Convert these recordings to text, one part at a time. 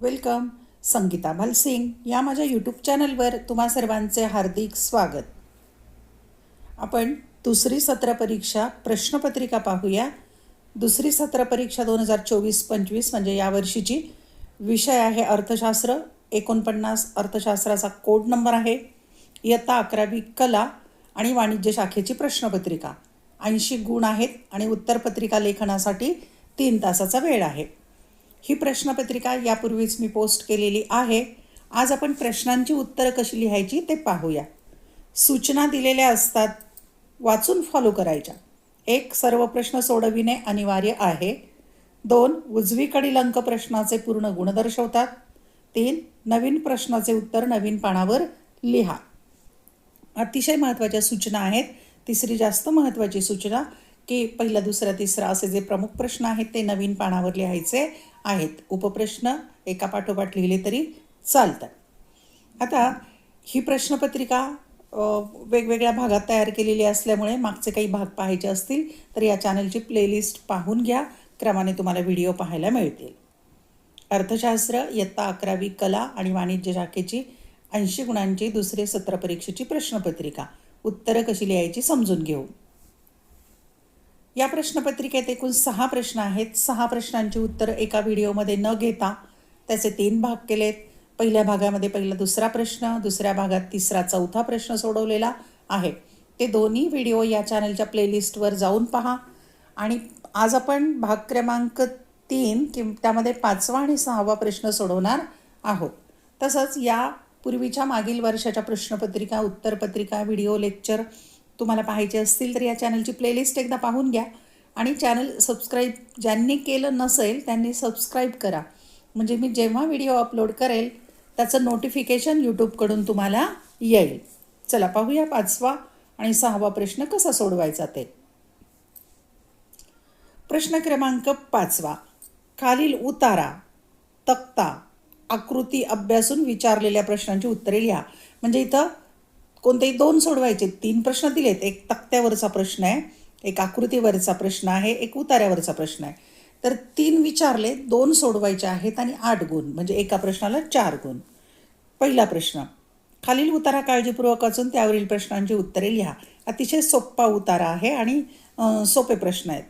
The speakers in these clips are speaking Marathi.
वेलकम. संगीता भालसिंग या माझ्या यूट्यूब चॅनलवर तुम्हा सर्वांचे हार्दिक स्वागत. आपण दुसरी सत्र परीक्षा प्रश्नपत्रिका पाहूया. दुसरी सत्र परीक्षा दोन हजार चोवीस पंचवीस म्हणजे यावर्षीची विषय आहे अर्थशास्त्र. एकोणपन्नास अर्थशास्त्राचा कोड नंबर आहे. इयत्ता अकरावी कला आणि वाणिज्य शाखेची प्रश्नपत्रिका. ऐंशी गुण आहेत आणि उत्तरपत्रिका लेखनासाठी तीन तासाचा वेळ आहे. ही प्रश्नपत्रिका यापूर्वीच मी पोस्ट केलेली आहे. आज आपण प्रश्नांची उत्तरं कशी लिहायची ते पाहूया. सूचना दिलेल्या असतात. वाचून फॉलो करायच्या. एक सर्व प्रश्न सोडविणे अनिवार्य आहे. दोन उजवीकडील अंक प्रश्नाचे पूर्ण गुण दर्शवतात. तीन नवीन प्रश्नाचे उत्तर नवीन पानावर लिहा. अतिशय महत्त्वाच्या सूचना आहेत. तिसरी जास्त महत्त्वाची सूचना की पहिला दुसरा तिसरा असे जे प्रमुख प्रश्न आहेत ते नवीन पानावर लिहायचे. आहेत. उपप्रश्न एका पाठोपाठ लिहिले तरी चालतात. आता ही प्रश्नपत्रिका वेगवेगळ्या भागात तयार केलेली असल्यामुळे मागचे काही भाग पाहायचे असतील तर या चॅनलची प्लेलिस्ट पाहून घ्या. क्रमाने तुम्हाला व्हिडिओ पाहायला मिळतील. अर्थशास्त्र इयत्ता अकरावी कला आणि वाणिज्य शाखेची ऐंशी गुणांची दुसरे सत्र परीक्षेची प्रश्नपत्रिका. उत्तरं कशी लिहायची समजून घेऊ. या प्रश्नपत्रिकेत एकूण सहा प्रश्न आहेत. सहा प्रश्नांची उत्तरं एका व्हिडिओमध्ये न घेता त्याचे तीन भाग केलेत. पहिल्या भागामध्ये पहिला दुसरा प्रश्न दुसऱ्या भागात तिसरा चौथा प्रश्न सोडवलेला आहे. ते दोन्ही व्हिडिओ या चॅनलच्या प्लेलिस्टवर जाऊन पहा. आणि आज आपण भाग क्रमांक तीन कि त्यामध्ये पाचवा आणि सहावा प्रश्न सोडवणार आहोत. तसंच या पूर्वीच्या मागील वर्षाच्या प्रश्नपत्रिका उत्तरपत्रिका व्हिडिओ लेक्चर तुम्हाला पाहायचे असतील तर या चॅनलची प्लेलिस्ट एकदा पाहून घ्या. आणि चॅनल सबस्क्राईब ज्यांनी केलं नसेल त्यांनी सबस्क्राईब करा. म्हणजे मी जेव्हा व्हिडिओ अपलोड करेल त्याचं नोटिफिकेशन यूट्यूबकडून तुम्हाला येईल. चला पाहूया पाचवा आणि सहावा प्रश्न कसा सोडवायचा ते. प्रश्न क्रमांक पाचवा. खालील उतारा तक्ता आकृती अभ्यासून विचारलेल्या प्रश्नांची उत्तरे लिहा. म्हणजे इथं कोणतेही दोन सोडवायचे तीन प्रश्न दिलेत. एक तक्त्यावरचा प्रश्न आहे एक आकृतीवरचा प्रश्न आहे एक उतार्यावरचा प्रश्न आहे. तर तीन विचारले दोन सोडवायचे आहेत आणि आठ गुण म्हणजे एका प्रश्नाला चार गुण. पहिला प्रश्न खालील उतारा काळजीपूर्वक असून त्यावरील प्रश्नांची उत्तरे लिहा. अतिशय सोप्पा उतारा आहे आणि सोपे प्रश्न आहेत.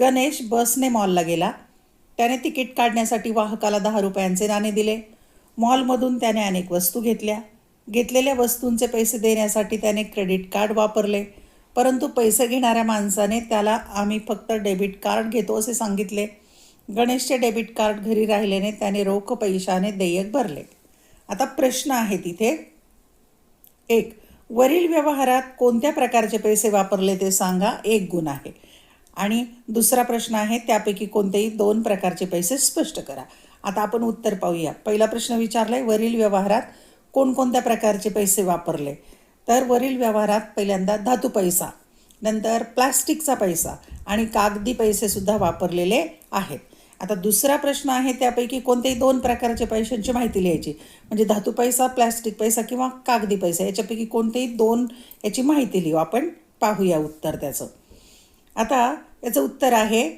गणेश बसने मॉलला गेला. त्याने तिकीट काढण्यासाठी वाहकाला दहा रुपयांचे नाणे दिले. मॉलमधून त्याने अनेक वस्तू घेतल्या. घेतलेल्या वस्तूंचे पैसे देण्यासाठी त्याने क्रेडिट कार्ड वापरले. परंतु पैसे घेणाऱ्या माणसाने त्याला आम्ही फक्त डेबिट कार्ड घेतो असे सांगितले. गणेशचे डेबिट कार्ड घरी राहिल्याने त्याने रोख पैशाने देयक भरले. आता प्रश्न आहे तिथे. एक वरील व्यवहारात कोणत्या प्रकारचे पैसे वापरले ते सांगा एक गुण आहे. आणि दुसरा प्रश्न आहे त्यापैकी कोणतेही दोन प्रकारचे पैसे स्पष्ट करा. आता आपण उत्तर पाहूया. पहिला प्रश्न विचारलाय वरील व्यवहारात कोणकोणत्या प्रकारचे पैसे वापरले? तर वरील व्यवहारात पहिल्यांदा धातू पैसा नंतर प्लास्टिकचा पैसा आणि कागदी पैसेसुद्धा वापरलेले आहेत. आता दुसरा प्रश्न आहे त्यापैकी कोणतेही दोन प्रकारच्या पैशांची माहिती लिहायची. म्हणजे धातू पैसा प्लास्टिक पैसा किंवा कागदी पैसा याच्यापैकी कोणतेही दोन याची माहिती लिहू. आपण पाहूया उत्तर त्याचं. आता याचं उत्तर आहे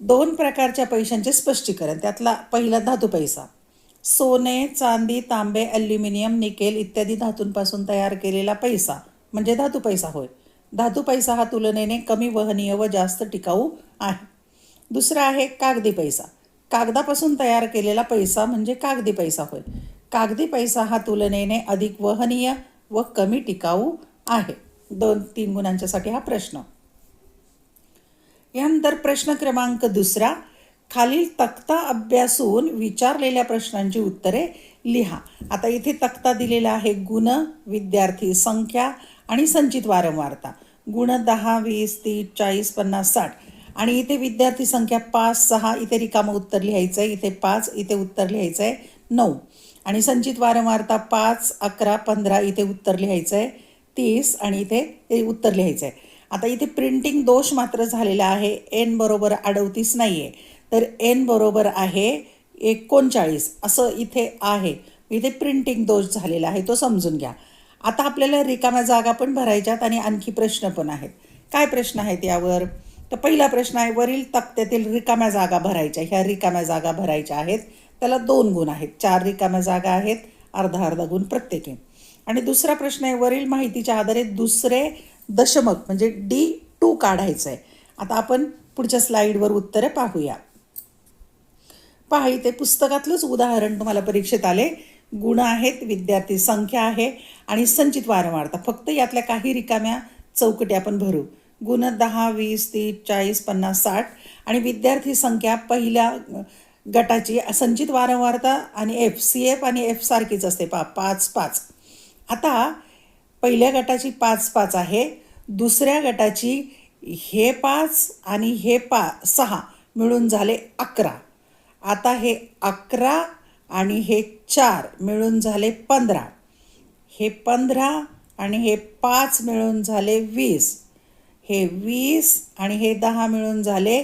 दोन प्रकारच्या पैशांचे स्पष्टीकरण त्यातला पहिला धातू पैसा. सोने चांदी तांबे ॲल्युमिनियम निकेल इत्यादी धातूंपासून तयार केलेला पैसा. म्हणजे धातू पैसा होय. धातू पैसा हा तुलनेने कमी वहनीय व जास्त टिकाऊ आहे. दुसरा आहे कागदी पैसा. कागदापासून तयार केलेला पैसा म्हणजे कागदी पैसा होय. कागदी पैसा हा तुलनेने अधिक वहनीय व कमी टिकाऊ आहे. दोन तीन गुणांच्यासाठी हा प्रश्न. यानंतर प्रश्न क्रमांक दुसरा खालील तक्ता अभ्यासून विचारलेल्या प्रश्नांची उत्तरे लिहा. आता इथे तक्ता दिलेला आहे गुण विद्यार्थी संख्या आणि संचित वारंवारता. गुण दहा वीस तीस चाळीस पन्नास साठ. आणि इथे विद्यार्थी संख्या पाच सहा इथे रिकामं उत्तर लिहायचं आहे इथे पाच इथे उत्तर लिहायचं आहे नऊ. आणि संचित वारंवारता पाच अकरा पंधरा इथे उत्तर लिहायचं आहे तीस आणि इथे उत्तर लिहायचं आहे आता इथे प्रिंटिंग दोष मात्र झालेला आहे. एन बरोबर अडवतीस नाही आहे तर एन बरोबर आहे एकोणचाळीस. असं इथे आहे. इथे प्रिंटिंग दोष झालेला आहे. तो समजून घ्या. आता आपल्याला रिकाम्या जागा पण भरायच्यात आणि आणखी प्रश्न पण आहेत. काय प्रश्न आहेत यावर? तर पहिला प्रश्न आहे वरील तक्त्यातील रिकाम्या जागा भरायच्या. ह्या रिकाम्या जागा भरायच्या आहेत. त्याला दोन गुण आहेत. चार रिकाम्या जागा आहेत. अर्धा अर्धा गुण प्रत्येकी. आणि दुसरा प्रश्न आहे वरील माहितीच्या आधारे दुसरे दशमक म्हणजे डी टू काढायचं आहे आता आपण पुढच्या स्लाईडवर उत्तरं पाहूया. पहा इथे पुस्तकातलंच उदाहरण तुम्हाला परीक्षेत आले. गुण आहेत विद्यार्थी संख्या आहे आणि संचित वारंवारता. फक्त यातल्या काही रिकाम्या चौकटी आपण भरू. गुण दहा वीस तीस चाळीस पन्नास साठ आणि विद्यार्थी संख्या पहिल्या गटाची. संचित वारंवारता आणि एफ सी एफ आणि एफ सारखीच असते. पा पाच पाच. आता पहिल्या गटाची पाच पाच आहे. दुसऱ्या गटाची हे पाच आणि हे पा सहा मिळून झाले अकरा. आता हे अकरा आणि हे चार मिळून झाले पंधरा. हे पंधरा आणि हे पाच मिळून झाले वीस. हे वीस आणि हे दहा मिळून झाले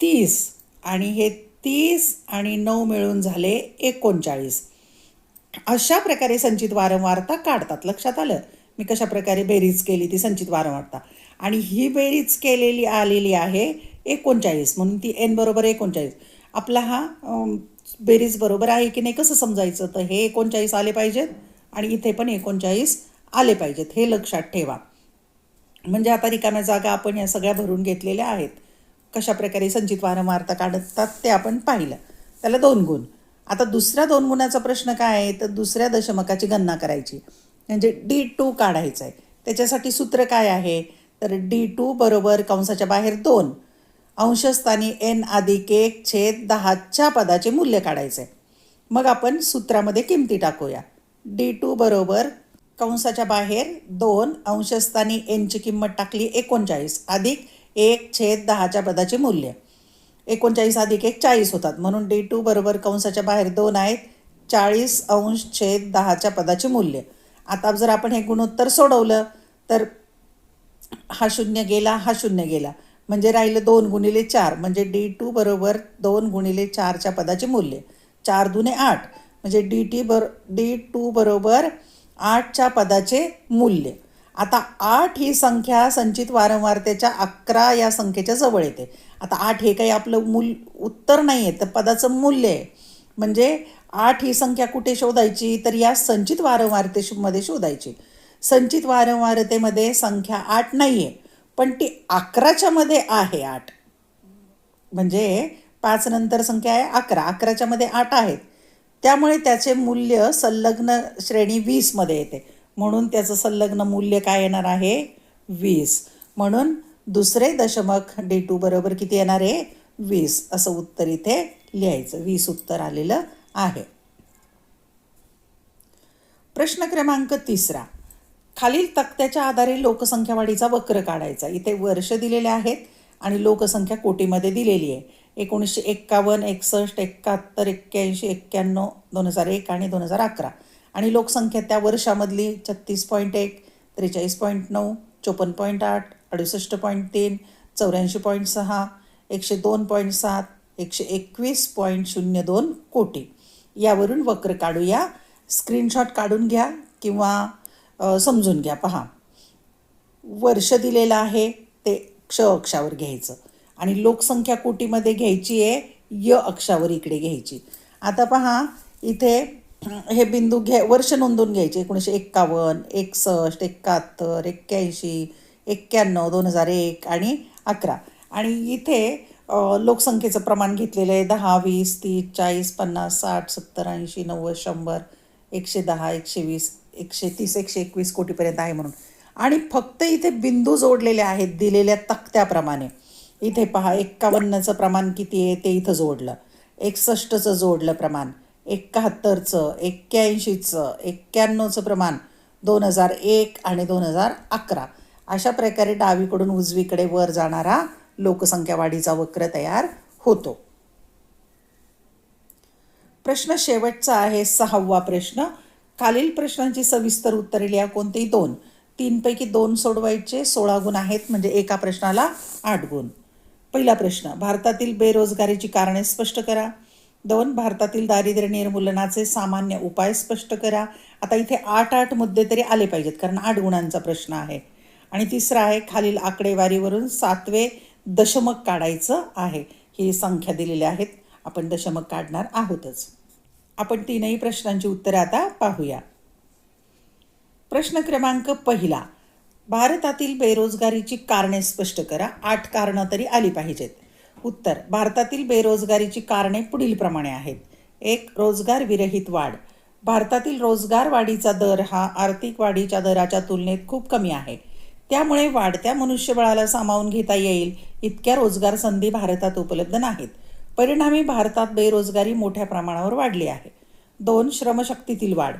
तीस. आणि हे तीस आणि नऊ मिळून झाले एकोणचाळीस. अशा प्रकारे संचित वारंवारता काढतात. लक्षात आलं? मी कशा प्रकारे बेरीज केली ती संचित वारंवारता? आणि ही बेरीज केलेली आलेली आहे एकोणचाळीस म्हणून ती एन बरोबर एकोणचाळीस. आपला हा बेरीज बरोबर आहे की नाही कसं समजायचं? तर हे एकोणचाळीस आले पाहिजेत आणि इथे पण एकोणचाळीस आले पाहिजेत. हे लक्षात ठेवा. म्हणजे आता रिकाम्या जागा आपण या सगळ्या भरून घेतलेल्या आहेत. कशा प्रकारे संचित वारंवारता काढतात ते आपण पाहिलं. त्याला दोन गुण. आता दुसऱ्या दोन गुणाचा प्रश्न काय आहे? तर दुसऱ्या दशमकाची गणना करायची. म्हणजे डी टू काढायचं आहे त्याच्यासाठी सूत्र काय आहे? तर डी टू बरोबर कंसाच्या बाहेर दोन. अंशस्थानी एन अधिक एक छेद दहाच्या पदाचे मूल्य काढायचे. मग आपण सूत्रामध्ये किमती टाकूया. डी टू बरोबर कंसाच्या बाहेर दोन अंशस्थानी एनची किंमत टाकली एकोणचाळीस अधिक एक छेद दहाच्या पदाचे मूल्य. एकोणचाळीस अधिक एक चाळीस होतात. म्हणून डी टू बरोबर कंसाच्या बाहेर दोन आहेत चाळीस अंश छेद दहाच्या पदाचे मूल्य. आता जर आपण हे गुणोत्तर सोडवलं तर हा शून्य गेला हा शून्य गेला. म्हणजे राहिलं दोन गुणिले चार म्हणजे डी टू बरोबर दोन गुणिले चारच्या पदाचे मूल्य. चार दुने आठ म्हणजे डी टी बर डी टू बरोबर आठच्या पदाचे मूल्य. आता आठ ही संख्या संचित वारंवारतेच्या अकरा या संख्येच्या जवळ येते. आता आठ हे काही आपलं मूल उत्तर नाही आहे तर पदाचं मूल्य आहे. म्हणजे आठ ही संख्या कुठे शोधायची? तर या संचित वारंवारतेमध्ये शोधायची. संचित वारंवारतेमध्ये संख्या आठ नाही आहे पण ती अकराच्या मध्ये आहे आठ. म्हणजे पाच नंतर संख्या आहे अकरा. अकराच्या मध्ये आठ आहेत. त्यामुळे त्याचे मूल्य संलग्न श्रेणी वीसमध्ये येते. म्हणून त्याचं संलग्न मूल्य काय येणार आहे? वीस. म्हणून दुसरे दशमक डी टू बरोबर किती येणार आहे? वीस. असं उत्तर इथे लिहायचं. वीस उत्तर आलेलं आहे. प्रश्न क्रमांक तिसरा. खालील तक्त्याच्या आधारे लोकसंख्या वाढीचा वक्र काढायचा. इथे वर्ष दिलेले आहेत आणि लोकसंख्या कोटीमध्ये दिलेली आहे. एकोणीसशे एक्कावन्न एकसष्ट एकाहत्तर एक्क्याऐंशी एक्क्याण्णव दोन हजार एक आणि दोन हजार अकरा. आणि लोकसंख्या त्या वर्षामधली छत्तीस पॉईंट एक त्रेचाळीस पॉईंट नऊ चोपन्न पॉईंट आठ अडुसष्ट पॉईंट तीन चौऱ्याऐंशी पॉईंट सहा एकशे दोन पॉईंट सात एकशे एकवीस पॉईंट शून्य दोन कोटी. यावरून वक्र काढूया. स्क्रीनशॉट काढून घ्या किंवा समजून घ्या पहा. वर्ष दिलेलं आहे ते क्ष अक्षावर घ्यायचं. आणि लोकसंख्या कोटीमध्ये घ्यायची आहे य अक्षावर इकडे घ्यायची. आता पहा इथे हे बिंदू घ्या वर्ष नोंदवून घ्यायचे. एकोणीसशे एक्कावन्न एकसष्ट एकाहत्तर एक्क्याऐंशी एक्क्याण्णव दोन हजार एक आणि अकरा. आणि इथे लोकसंख्येचं प्रमाण घेतलेलं आहे दहा वीस तीस चाळीस पन्नास साठ सत्तर ऐंशी नव्वद शंभर एकशे दहा एकशे वीस एकशे तीस एकशे एकवीस कोटीपर्यंत आहे म्हणून. आणि फक्त इथे बिंदू जोडलेले आहेत दिलेल्या तक्त्याप्रमाणे. इथे पहा एक्कावन्नचं प्रमाण किती आहे ते इथं जोडलं. एकसष्टचं जोडलं प्रमाण. एकाहत्तरचं एक्क्याऐंशीचं एक्क्याण्णवचं प्रमाण दोन हजार एक आणि दोन हजार अकरा. अशा प्रकारे डावीकडून उजवीकडे वर जाणारा लोकसंख्या वाढीचा वक्र तयार होतो. प्रश्न शेवटचा आहे सहावा प्रश्न. खालील प्रश्नांची सविस्तर उत्तरे लिहा कोणतेही दोन. तीनपैकी दोन सोडवायचे सोळा गुण आहेत म्हणजे एका प्रश्नाला आठ गुण. पहिला प्रश्न भारतातील बेरोजगारीची कारणे स्पष्ट करा. दोन भारतातील दारिद्र्य निर्मूलनाचे सामान्य उपाय स्पष्ट करा. आता इथे आठ आठ मुद्दे तरी आले पाहिजेत कारण आठ गुणांचा प्रश्न आहे. आणि तिसरा आहे खालील आकडेवारीवरून सातवे दशमक काढायचं आहे. ही संख्या दिलेल्या आहेत. आपण दशमक काढणार आहोतच. आपण तीनही प्रश्नांची उत्तरं आता पाहूया. प्रश्न क्रमांक पहिला. भारतातील बेरोजगारीची कारणे स्पष्ट करा. आठ कारणं तरी आली पाहिजेत. उत्तर भारतातील बेरोजगारीची कारणे पुढीलप्रमाणे आहेत. एक रोजगार विरहित वाढ. भारतातील रोजगार वाढीचा दर हा आर्थिक वाढीच्या दराच्या तुलनेत खूप कमी आहे. त्यामुळे वाढत्या मनुष्यबळाला सामावून घेता येईल इतक्या रोजगार संधी भारतात उपलब्ध नाहीत. परिणामी भारतात बेरोजगारी मोठ्या प्रमाणावर वाढली आहे. दोन श्रमशक्तीतील वाढ.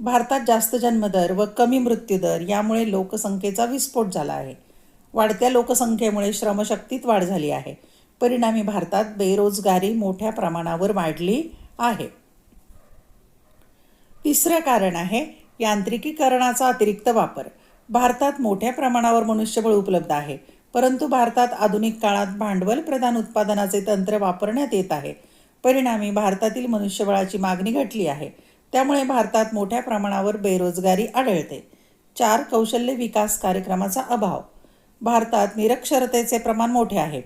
भारतात जास्त जन्मदर व कमी मृत्यूदर यामुळे लोकसंख्येचा विस्फोट झाला आहे. वाढत्या लोकसंख्येमुळे श्रमशक्तीत वाढ झाली आहे. परिणामी भारतात बेरोजगारी मोठ्या प्रमाणावर वाढली आहे. तिसरं कारण आहे यांत्रिकीकरणाचा अतिरिक्त वापर. भारतात मोठ्या प्रमाणावर मनुष्यबळ उपलब्ध आहे. परंतु भारतात आधुनिक काळात भांडवल प्रधान उत्पादनाचे तंत्र वापरण्यात येत आहे. परिणामी भारतातील मनुष्यबळाची मागणी घटली आहे. त्यामुळे भारतात मोठ्या प्रमाणावर बेरोजगारी आढळते. चार कौशल्य विकास कार्यक्रमाचा अभाव. भारतात निरक्षरतेचे प्रमाण मोठे आहे.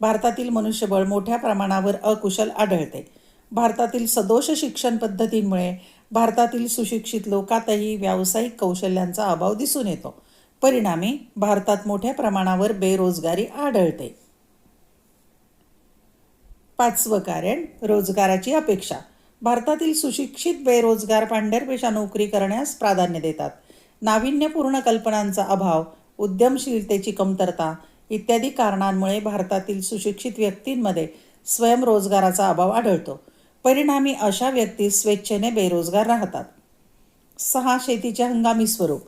भारतातील मनुष्यबळ मोठ्या प्रमाणावर अकुशल आढळते. भारतातील सदोष शिक्षण पद्धतींमुळे भारतातील सुशिक्षित लोकातही व्यावसायिक कौशल्यांचा अभाव दिसून येतो. परिणामी भारतात मोठ्या प्रमाणावर बेरोजगारी आढळते. पाचवं कारण रोजगाराची अपेक्षा. भारतातील सुशिक्षित बेरोजगार पांढरपेशा नोकरी करण्यास प्राधान्य देतात. नाविन्यपूर्ण कल्पनांचा अभाव उद्यमशीलतेची कमतरता इत्यादी कारणांमुळे भारतातील सुशिक्षित व्यक्तींमध्ये स्वयंरोजगाराचा अभाव आढळतो. परिणामी अशा व्यक्ती स्वेच्छेने बेरोजगार राहतात. सहा शेतीचे हंगामी स्वरूप.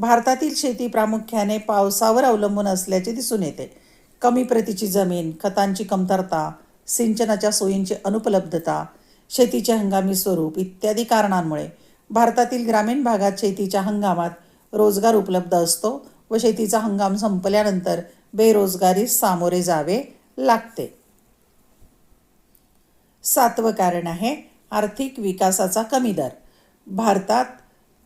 भारतातील शेती प्रामुख्याने पावसावर अवलंबून असल्याचे दिसून येते. कमी प्रतीची जमीन खतांची कमतरता सिंचनाच्या सोयींची अनुपलब्धता शेतीचे हंगामी स्वरूप इत्यादी कारणांमुळे भारतातील ग्रामीण भागात शेतीच्या हंगामात रोजगार उपलब्ध असतो व शेतीचा हंगाम संपल्यानंतर बेरोजगारीस सामोरे जावे लागते. सातवं कारण आहे आर्थिक विकासाचा कमी दर. भारतात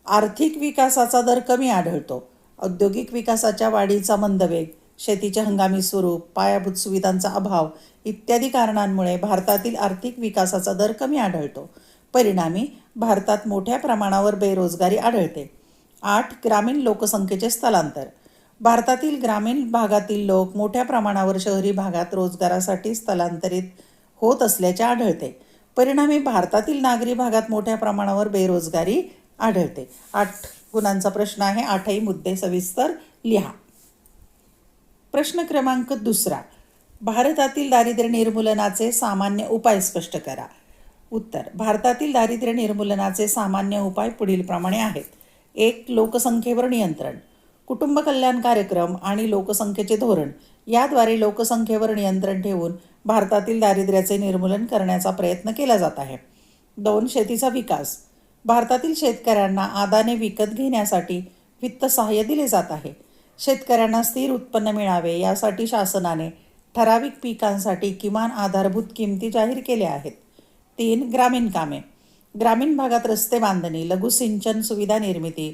आर्थिक विकासाचा दर कमी आढळतो. औद्योगिक विकासाच्या वाढीचा मंदवेग शेतीचे हंगामी स्वरूप पायाभूत सुविधांचा अभाव इत्यादी कारणांमुळे भारतातील आर्थिक विकासाचा दर कमी आढळतो. परिणामी भारतात मोठ्या प्रमाणावर बेरोजगारी आढळते. आठ ग्रामीण लोकसंख्येचे स्थलांतर. भारतातील ग्रामीण भागातील लोक मोठ्या प्रमाणावर शहरी भागात रोजगारासाठी स्थलांतरित होत असल्याचे आढळते. परिणामी भारतातील नागरी भागात मोठ्या प्रमाणावर बेरोजगारी आढळते. आठ गुणांचा प्रश्न आहे. आठही मुद्दे सविस्तर लिहा. प्रश्न क्रमांक दुसरा. भारतातील दारिद्र्य निर्मूलनाचे सामान्य उपाय स्पष्ट करा. उत्तर. भारतातील दारिद्र्य निर्मूलनाचे सामान्य उपाय पुढीलप्रमाणे आहेत. एक लोकसंख्येवर नियंत्रण. कुटुंब कल्याण कार्यक्रम आणि लोकसंख्येचे धोरण याद्वारे लोकसंख्येवर नियंत्रण ठेवून भारतातील दारिद्र्याचे निर्मूलन करण्याचा प्रयत्न केला जात आहे. दोन शेतीचा विकास. भारतातील शेतकऱ्यांना आदाने विकत घेण्यासाठी वित्त सहाय्य दिले जात आहे. शेतकऱ्यांना स्थिर उत्पन्न मिळावे यासाठी शासनाने ठराविक पिकांसाठी किमान आधारभूत किमती जाहीर केल्या आहेत. तीन ग्रामीण कामे. ग्रामीण भागात रस्ते बांधणी लघुसिंचन सुविधा निर्मिती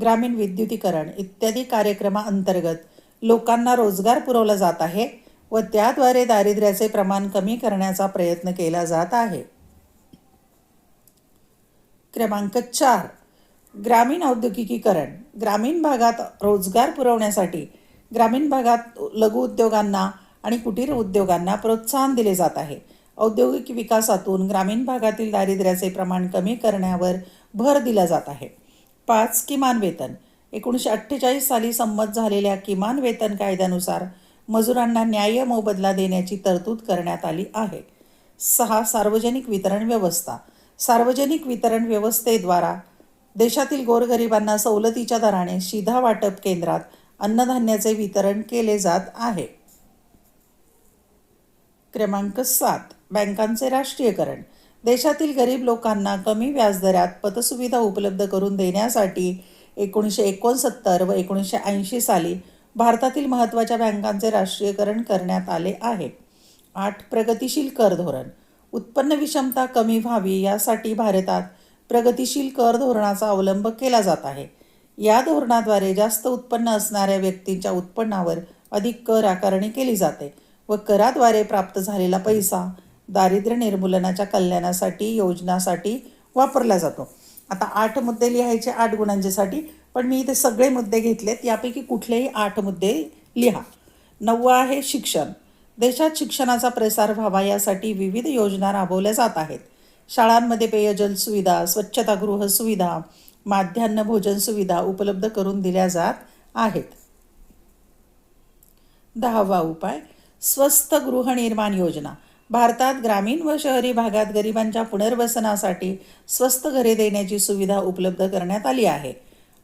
ग्रामीण विद्युतीकरण इत्यादी कार्यक्रमाअंतर्गत लोकांना रोजगार पुरवला जात आहे व त्याद्वारे दारिद्र्याचे प्रमाण कमी करण्याचा प्रयत्न केला जात आहे. क्रमांक चार ग्रामीण औद्योगिकीकरण. ग्रामीण भागात रोजगार पुरवण्यासाठी ग्रामीण भागात लघु उद्योगांना आणि कुटीर उद्योगांना प्रोत्साहन दिले जात आहे. औद्योगिक विकासातून ग्रामीण भागातील दारिद्र्याचे प्रमाण कमी करण्यावर भर दिला जात आहे. पाच किमान वेतन. एकोणीसशे अठ्ठेचाळीस साली संमत झालेल्या किमान वेतन कायद्यानुसार मजुरांना न्याय्य मोबदला देण्याची तरतूद करण्यात आली आहे. सहा सार्वजनिक वितरण व्यवस्था. सार्वजनिक वितरण व्यवस्थेद्वारा देशातील गोरगरिबांना सवलतीच्या दराने शिधा वाटप केंद्रात अन्नधान्याचे वितरण केले जात आहे. क्रमांक सात. बँकांचे राष्ट्रीयकरण. देशातील गरीब लोकांना कमी व्याजदरात पतसुविधा उपलब्ध करून देण्यासाठी एकोणीसशे एकोणसत्तर व एकोणीसशे ऐंशी साली भारतातील महत्त्वाच्या बँकांचे राष्ट्रीयकरण करण्यात आले आहे. आठ. प्रगतिशील कर धोरण. उत्पन्न विषमता कमी व्हावी यासाठी भारतात प्रगतिशील कर धोरणाचा अवलंब केला जात आहे. या धोरणाद्वारे जास्त उत्पन्न असणाऱ्या व्यक्तींच्या उत्पन्नावर अधिक कर आकारणी केली जाते व कराद्वारे प्राप्त झालेला पैसा दारिद्र्य निर्मूलनाच्या कल्याणासाठी योजनासाठी वापरला जातो. आता आठ मुद्दे लिहायचे आठ गुणांच्यासाठी पण मी इथे सगळे मुद्दे घेतलेत यापैकी कुठलेही आठ मुद्दे लिहा. नववा आहे शिक्षण. देशात शिक्षणाचा प्रसार व्हावा यासाठी विविध योजना राबवल्या जात आहेत. शाळांमध्ये पेयजल सुविधा स्वच्छतागृह सुविधा माध्यान्ह भोजन सुविधा उपलब्ध करून दिल्या जात आहेत. दहावा उपाय स्वस्त गृहनिर्माण योजना. भारतात ग्रामीण व शहरी भागात गरिबांच्या पुनर्वसनासाठी स्वस्त घरे देण्याची सुविधा उपलब्ध करण्यात आली आहे.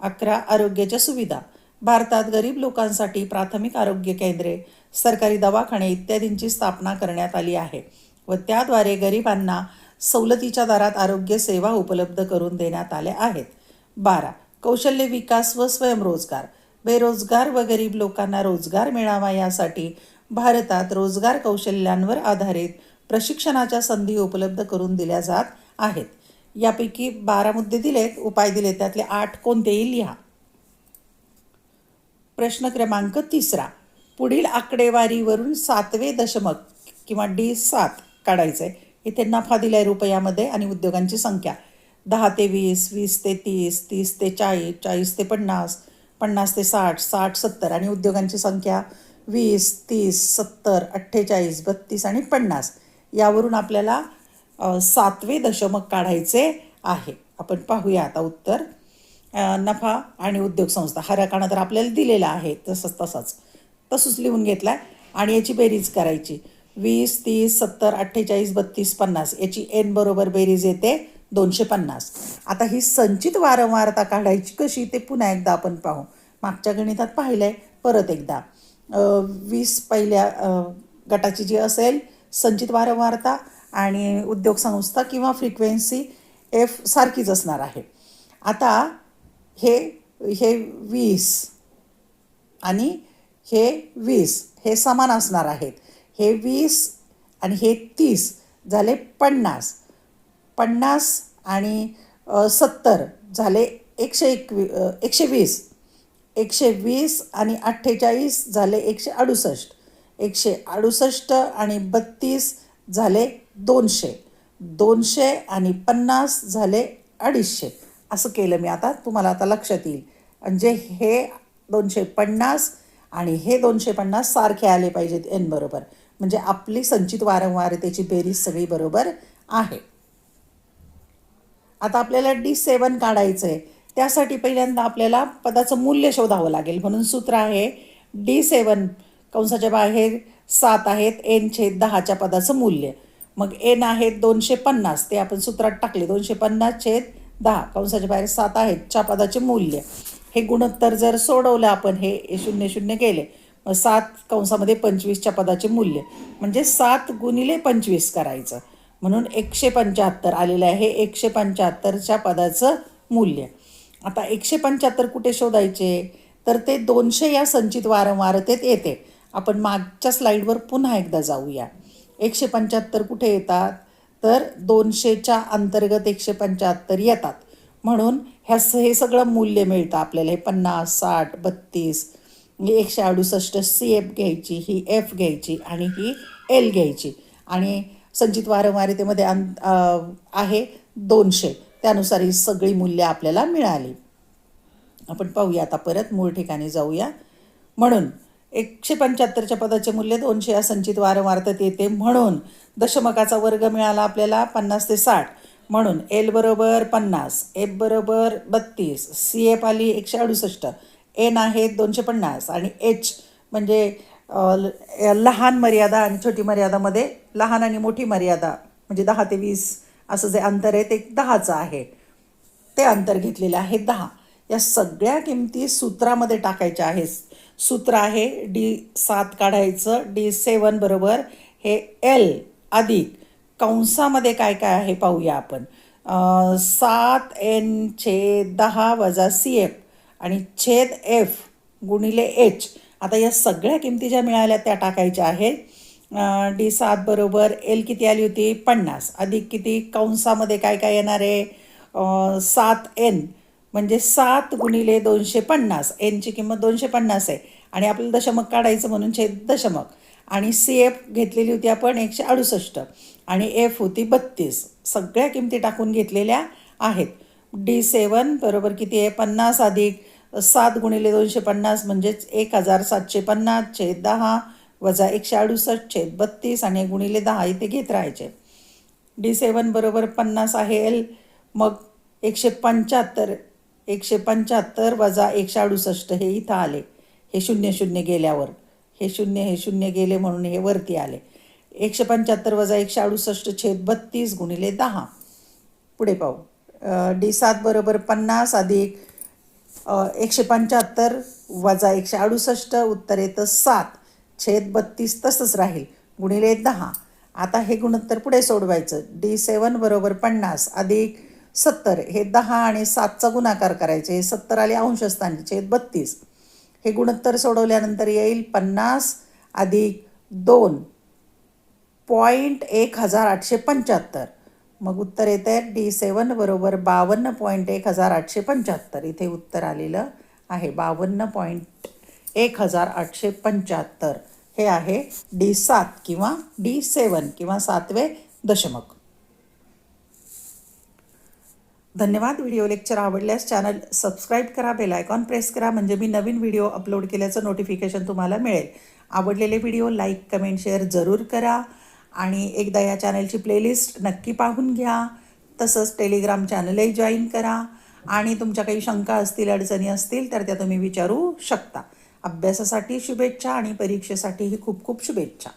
अकरा आरोग्याच्या सुविधा. भारतात गरीब लोकांसाठी प्राथमिक आरोग्य केंद्रे सरकारी दवाखाने इत्यादींची स्थापना करण्यात आली आहे व त्याद्वारे गरिबांना सवलतीच्या दरात आरोग्य सेवा उपलब्ध करून देण्यात आल्या आहेत. बारा. कौशल्य विकास व स्वयंरोजगार. बेरोजगार व गरीब लोकांना रोजगार मिळावा यासाठी भारतात रोजगार कौशल्यांवर आधारित प्रशिक्षणाच्या संधी उपलब्ध करून दिल्या जात आहेत. यापैकी बारा मुद्दे दिलेत. उपाय दिलेत. त्यातले आठ कोणतेही लिहा. प्रश्न क्रमांक तिसरा. पुढील आकडेवारीवरून सातवे दशमक किंवा डी सात काढायचं आहे इथे नफा दिलाय रुपयामध्ये आणि उद्योगांची संख्या. दहा ते वीस वीस ते तीस तीस ते चाळीस चाळीस ते पन्नास पन्नास ते साठ साठ सत्तर आणि उद्योगांची संख्या वीस तीस सत्तर अठ्ठेचाळीस बत्तीस आणि पन्नास. यावरून आपल्याला सातवे दशमक काढायचे आहे. आपण पाहूया आता उत्तर. नफा आणि उद्योग संस्था हा रकाना तर आपल्याला दिलेला आहे तसंच तसाच. तसंच लिहून घेतला आणि याची बेरीज करायची. वीस तीस सत्तर अठ्ठेचाळीस बत्तीस पन्नास याची एन बरोबर बेरीज येते दोनशे पन्नास. आता ही संचित वारंवारता काढायची कशी ते पुन्हा एकदा आपण पाहू. मागच्या गणितात पाहिलं आहे परत एकदा. वीस पहिल्या गटाची जी असेल संचित वारंवारता आणि उद्योग संस्था किंवा फ्रिक्वेन्सी एफ सारखीच असणार आहे. आता हे हे वीस आणि हे वीस हे समान असणार आहेत. हे वीस आणि हे तीस झाले पन्नास. पन्नास आणि सत्तर झाले एकशे एकवी एकशे वीस. एकशे वीस आणि अठ्ठेचाळीस झाले एकशे अडुसष्ट. एकशे अडुसष्ट आणि बत्तीस झाले दोनशे. दोनशे आणि पन्नास झाले अडीचशे. असं केलं मी. आता तुम्हाला आता लक्षात येईल. म्हणजे हे दोनशे पन्नास आणि हे दोनशे पन्नास सारखे आले पाहिजेत एन बरोबर. म्हणजे आपली संचित वारंवारतेची बेरीज सगळी बरोबर आहे. आता आपल्याला डी सेवन काढायचं आहे त्यासाठी पहिल्यांदा आपल्याला पदाचं मूल्य शोधावं लागेल. म्हणून सूत्र आहे डी सेवन कंसाच्या बाहेर सात आहेत. एन छेद दहाच्या पदाचं मूल्य. मग एन आहेत दोनशे पन्नास. ते आपण सूत्रात टाकले. दोनशे पन्नास छेद दहा कंसाच्या बाहेर सात आहेत च्या पदाचे मूल्य. हे गुणोत्तर जर सोडवलं आपण हे शून्य शून्य केले मग सात कंसामध्ये पंचवीसच्या पदाचे मूल्य. म्हणजे सात गुणिले पंचवीस करायचं. म्हणून एकशे पंच्याहत्तर आलेलं आहे एकशे पंच्याहत्तरच्या पदाचं मूल्य. आता एकशे पंच्याहत्तर कुठे शोधायचे? तर ते दोनशे या संचित वारंवारतेत येते. आपण मागच्या स्लाईडवर पुन्हा एकदा जाऊया. एकशे पंच्याहत्तर कुठे येतात? तर दोनशेच्या अंतर्गत एकशे पंच्याहत्तर येतात. म्हणून ह्या स हे सगळं मूल्य मिळतं आपल्याला. हे पन्नास साठ बत्तीस म्हणजे एकशे अडुसष्ट सी एफ घ्यायची ही एफ घ्यायची आणि ही एल घ्यायची. आणि संचित वारंवारितेमध्ये अं अं, आहे दोनशे. त्यानुसार ही सगळी मूल्य आपल्याला मिळाली. आपण पाहूया आता परत. मूळ ठिकाणी जाऊया. म्हणून एकशे पंच्याहत्तरच्या पदाचे मूल्य दोनशे या संचित वारंवारतेत येते. म्हणून दशमकाचा वर्ग मिळाला आपल्याला पन्नास ते साठ. म्हणून एल बरोबर पन्नास एफ बरोबर बत्तीस सी एफ आली एकशे अडुसष्ट एन आहे दोनशे पन्नास आणि एच म्हणजे ल- लहान मर्यादा आणि छोटी मर्यादामध्ये लहान आणि मोठी मर्यादा म्हणजे दहा ते वीस असं जे अंतर आहे ते दहाचं आहे. ते अंतर घेतलेलं आहे दहा. या सगळ्या किमती सूत्रामध्ये टाकायच्या आहेत. सूत्र आहे डी सात काढायचं डी सेवन बरोबर हे एल अधिक कंसामध्ये काय काय आहे पाहूया आपण. सात एन छेद दहा वजा सी एफ आणि छेद एफ गुणिले एच. आता या सगळ्या किमती ज्या मिळाल्या त्या टाकायच्या आहेत. डी सात बरोबर एल किती आली होती? पन्नास. अधिक किती? कंसामध्ये काय काय येणार आहे? सात एन. म्हणजे सात गुणिले दोनशे पन्नास. एनची किंमत दोनशे पन्नास आहे. आणि आपल्याला दशमक काढायचं म्हणून छेद दशमक. आणि सी एफ घेतलेली होती आपण एकशे अडुसष्ट. आणि एफ होती बत्तीस. सगळ्या किमती टाकून घेतलेल्या आहेत. डी सेवन बरोबर किती आहे? पन्नास अधिक सात गुणिले दोनशे पन्नास म्हणजेच एक हजार सातशे पन्नास. छेद दहा वजा एकशे अडुसष्ट. छेद बत्तीस आणि गुणिले दहा इथे घेत राहायचे. डी सेवन बरोबर पन्नास आहे एल मग एकशे पंच्याहत्तर. एकशे पंच्याहत्तर वजा एकशे अडुसष्ट हे इथं आले. हे शून्य शून्य गेल्यावर. हे शून्य हे शून्य गेले म्हणून हे वरती आले. एकशे पंच्याहत्तर वजा एकशे अडुसष्ट छेद बत्तीस गुणिले दहा. पुढे पाहू. डी सात बरोबर पन्नास अधिक एकशे पंच्याहत्तर वजा एकशे अडुसष्ट उत्तर येतं सात. छेद बत्तीस तसंच राहील. गुणिले दहा. आता हे गुणोत्तर पुढे सोडवायचं. डी सेवन बरोबर पन्नास अधिक सत्तर. हे दहा आणि सातचा गुणाकार करायचे. हे सत्तर आले अंशस्थानीचे बत्तीस. हे गुणोत्तर सोडवल्यानंतर येईल पन्नास अधिक दोन. पॉईंट एक हजार आठशे पंच्याहत्तर. मग उत्तर येतं आहे डी सेवन बरोबर बावन्न पॉईंट एक हजार आठशे पंच्याहत्तर. इथे उत्तर आलेलं आहे बावन्न पॉईंट एक हजार आठशे पंच्याहत्तर. हे आहे डी सात किंवा डी सेवन किंवा सातवे दशमक. धन्यवाद. व्हिडिओ लेक्चर आवडल्यास चॅनल सबस्क्राईब करा बेल आयकॉन प्रेस करा म्हणजे मी नवीन व्हिडिओ अपलोड केल्याचं नोटिफिकेशन तुम्हाला मिळेल. आवडलेले व्हिडिओ लाईक कमेंट शेअर जरूर करा आणि एकदा या चॅनलची प्लेलिस्ट नक्की पाहून घ्या. तसंच टेलिग्राम चॅनलही जॉईन करा आणि तुमच्या काही शंका असतील अडचणी असतील तर त्या तुम्ही विचारू शकता. अभ्यासासाठी शुभेच्छा आणि परीक्षेसाठीही खूप खूप शुभेच्छा.